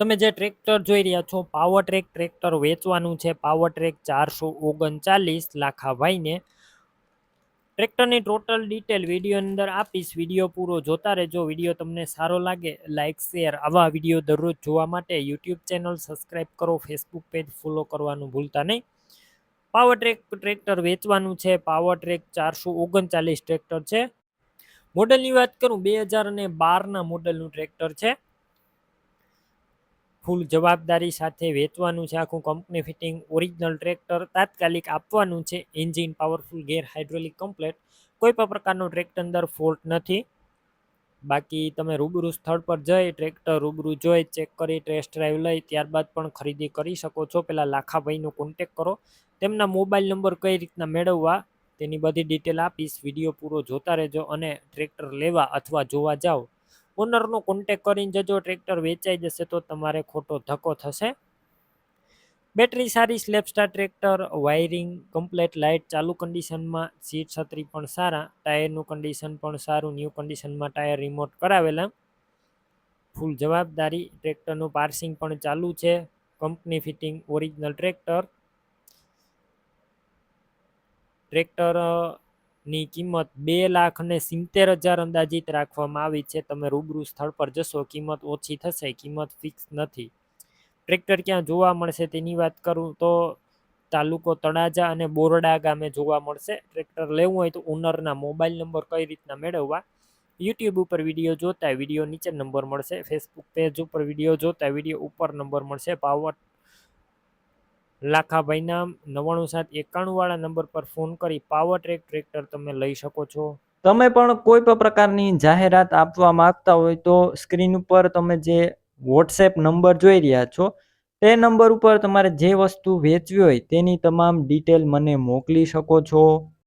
તમે જે ટ્રેક્ટર જોઈ રહ્યા છો, પાવર ટ્રેક ટ્રેક્ટર વેચવાનું છે, પાવર ટ્રેક ચારસો ઓગણચાલીસ લાખાભાઈને. ટ્રેક્ટરની ટોટલ ડિટેલ વીડિયો અંદર આપીશ, વીડિયો પૂરો જોતા રહેજો. વીડિયો તમને સારો લાગે લાઇક શેર, આવા વીડિયો દરરોજ જોવા માટે યુટ્યુબ ચેનલ સબસ્ક્રાઈબ કરો, ફેસબુક પેજ ફોલો કરવાનું ભૂલતા નહીં. પાવર ટ્રેક ટ્રેક્ટર વેચવાનું છે, પાવર ટ્રેક ચારસો ઓગણચાલીસ ટ્રેક્ટર છે. મોડલની વાત કરું, બે હજાર અને બારના મોડલનું ટ્રેક્ટર છે. ફૂલ જવાબદારી સાથે વેચવાનું છે. આખું કંપની ફિટિંગ ઓરિજિનલ ટ્રેક્ટર તાત્કાલિક આપવાનું છે. Engine powerful gear hydraulic complete કોઈ પણ પ્રકારનો ટ્રેક્ટર અંદર ફોલ્ટ નથી. બાકી તમે રૂબરૂ સ્થળ પર જઈ ટ્રેક્ટર રૂબરૂ જોઈ ચેક કરી ટેસ્ટ ડ્રાઈવ લઈ, ત્યારબાદ પણ ખરીદી કરી શકો છો. પહેલાં લાખાભાઈનો કોન્ટેક કરો. તેમના મોબાઈલ નંબર કઈ રીતના મેળવવા તેની બધી ડિટેલ આપીશ. વીડિયો પૂરો જોતા રહેજો અને ટ્રેક્ટર લેવા અથવા જોવા જાઓ. ઓનરનો કોન્ટેક કરીને જજો ટ્રેક્ટર વેચાઈ જશે તો તમારે ખોટો ધક્કો થશે. બેટરી સારી સ્લેપસ્ટાર ટ્રેક્ટર વાયરિંગ કમ્પ્લેટ લાઇટ ચાલુ કન્ડિશનમાં સીટ છત્રી પણ સારા ટાયરનું કન્ડિશન પણ સારું ન્યૂ કન્ડિશનમાં ટાયર રિમોટ કરાવેલા. ફૂલ જવાબદારી ટ્રેક્ટરનું પાર્સિંગ પણ ચાલુ છે company fitting original tractor tractor ની કિંમત બે લાખ અને સિત્તેર હજાર અંદાજિત રાખવામાં આવી છે. તમે રૂબરૂ સ્થળ પર જશો, કિંમત ઓછી થશે, કિંમત ફિક્સ નથી. ટ્રેક્ટર ક્યાં જોવા મળશે તેની વાત કરું તો તાલુકો તળાજા અને બોરડા ગામે જોવા મળશે. ટ્રેક્ટર લેવું હોય તો ઓનરના મોબાઈલ નંબર કઈ રીતના મેળવવા? યુટ્યુબ ઉપર વીડિયો જોતા વીડિયો નીચે નંબર મળશે. ફેસબુક પેજ ઉપર વીડિયો જોતા વીડિયો ઉપર નંબર મળશે. પાવર લાખાભાઈના નવ્વાણું સાત એકાણું વાળા નંબર પર ફોન કરી પાવર ટ્રેક ટ્રેક્ટર તમે લઈ શકો છો. તમે પણ કોઈ પણ પ્રકારની જાહેરાત આપવા માંગતા હોય તો સ્ક્રીન ઉપર તમે જે વોટ્સએપ નંબર જોઈ રહ્યા છો, તે નંબર ઉપર તમારે જે વસ્તુ વેચવી હોય તેની તમામ ડિટેલ મને મોકલી શકો છો.